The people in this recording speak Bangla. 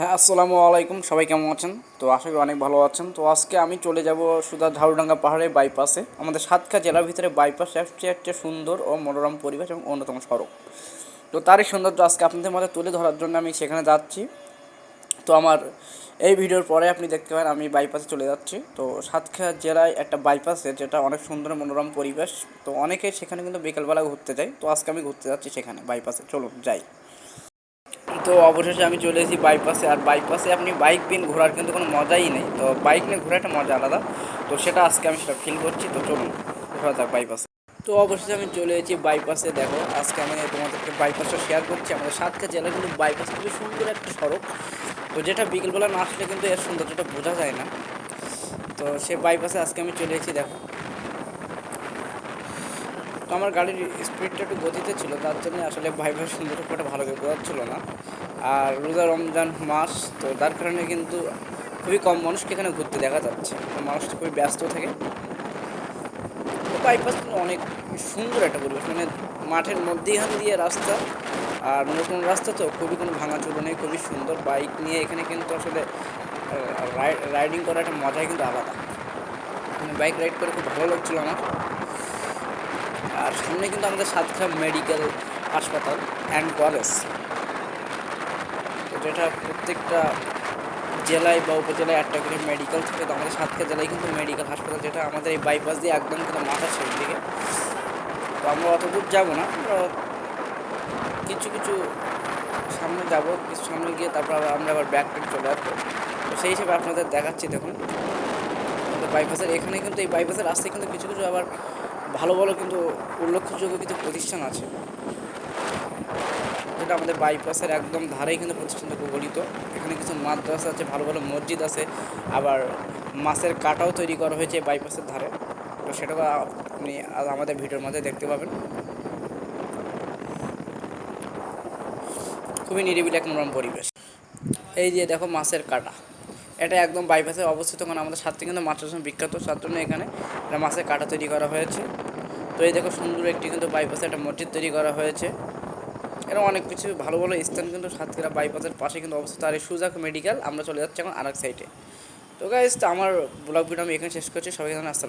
হ্যাঁ আসসালামু আলাইকুম। সবাই কেমন আছেন? তো আশা করি অনেক ভালো আছেন। তো আজকে আমি চলে যাব সুদা ঝাড়ুডাঙ্গা পাহাড়ের বাইপাসে আমাদের সাতক্ষা জেলার ভিতরে বাইপাস সবচেয়ে একটা সুন্দর ও মনোরম পরিবেশ এবং অন্যতম সড়ক। তো তারই সৌন্দর্য আজকে আপনাদের মধ্যে তুলে ধরার জন্য আমি সেখানে যাচ্ছি। তো আমার এই ভিডিওর পরে আপনি দেখতে পারেন আমি বাইপাসে চলে যাচ্ছি। তো সাতক্ষীরা জেলায় একটা বাইপাসে যেটা অনেক সুন্দর মনোরম পরিবেশ। তো অনেকে সেখানে কিন্তু বিকালবেলা ঘুরতে যায়। তো আজকে আমি ঘুরতে যাচ্ছি সেখানে বাইপাসে চলুন, যাই। তো অবশেষে আমি চলে এসেছি বাইপাসে আর বাইপাসে আপনি বাইক পিন ঘোরার কিন্তু কোনো মজাই নেই। তো বাইক নিয়ে ঘোরা একটা মজা আলাদা। তো সেটা আজকে আমি সেটা ফিল করছি। তো চলুন, ঘোরা যাক বাইপাসে তো অবশেষে আমি চলে এসেছি বাইপাসে দেখো, আজকে আমি তোমাদেরকে বাইপাসটা শেয়ার করছি। আমাদের সাতক্ষা জেলা কিন্তু বাইপাস খুবই সুন্দর একটা সড়ক। তো যেটা বিকেলবেলা না আসলে কিন্তু এর সৌন্দর্যটা বোঝা যায় না। তো সে বাইপাসে আজকে আমি চলে এসেছি, দেখো। তো আমার গাড়ির স্পিডটা একটু গতিতে ছিল, তার জন্য আসলে বাইপাস সুন্দর খুব একটা ভালো করে বোঝা ছিল না। আর রোজা রমজান মাস, তো তার কারণে কিন্তু খুবই কম মানুষকে এখানে ঘুরতে দেখা যাচ্ছে। তো মানুষটা খুবই ব্যস্ত থাকে। তো বাইপাস অনেক সুন্দর একটা পরিবেশ মানে মাঠের মধ্যেখান দিয়ে রাস্তা, আর নতুন রাস্তা তো খুবই কোনো ভাঙাচুরো নেই, খুবই সুন্দর বাইক নিয়ে এখানে কিন্তু আসলে রাইডিং করার একটা মজাই কিন্তু আলাদা। মানে বাইক রাইড করে খুব ভালো লাগছিল আমার। সামনে কিন্তু আমাদের সাতক্ষীরা মেডিকেল হাসপাতাল অ্যান্ড কলেজ তো যেটা প্রত্যেকটা জেলায় বা উপজেলায় একটা করে মেডিকেল থাকে। তো আমাদের সাতক্ষীরা জেলায় কিন্তু মেডিকেল হাসপাতাল যেটা আমাদের এই বাইপাস দিয়ে একদম কিন্তু মাথা ছেড়ে দিকে তো আমরা অত দূর যাব না। আমরা কিছু কিছু সামনে যাব, কিছু সামনে গিয়ে তারপর আবার আমরা আবার ব্যাক ট্যাক চলে আসব। তো সেই হিসেবে আপনাদের দেখাচ্ছি দেখুন। বাইপাসের এখানে কিন্তু এই বাইপাসের রাস্তায় কিন্তু কিছু কিছু আবার ভালো ভালো কিন্তু উল্লেখযোগ্য কিছু প্রতিষ্ঠান আছে। যেটা আমাদের বাইপাসের একদম ধারেই কিন্তু প্রতিষ্ঠানটা গঠিত এখানে কিছু মাদ্রাসা আছে, ভালো ভালো মসজিদ আছে, আবার মাছের কাটাও তৈরি করা হয়েছে বাইপাসের ধারে। তো সেটাও আপনি আমাদের ভিডিওর মধ্যে দেখতে পাবেন। খুবই নিরিবিলি এক মনোরম পরিবেশ। এই যে দেখো মাছের কাটা। এটা একদম বাইপাসে অবস্থিত কারণ আমাদের সাথে কিন্তু মাছের জন্য বিখ্যাত তার জন্য এখানে মাছের কাটা তৈরি করা হয়েছে। তো এই দেখো সুন্দর একটি কিন্তু বাইপাসে একটা মসজিদ তৈরি করা হয়েছে। এরকম অনেক কিছু ভালো ভালো স্থান কিন্তু সাতক্ষীরা বাইপাসের পাশে কিন্তু অবস্থিত। আর এই সুজাক মেডিকেল আমরা চলে যাচ্ছি এখন আরেক সাইডে তো গাইজ আমার ব্লগ ভিডিও আমি এখানে শেষ করছি। সবাই আসসালাম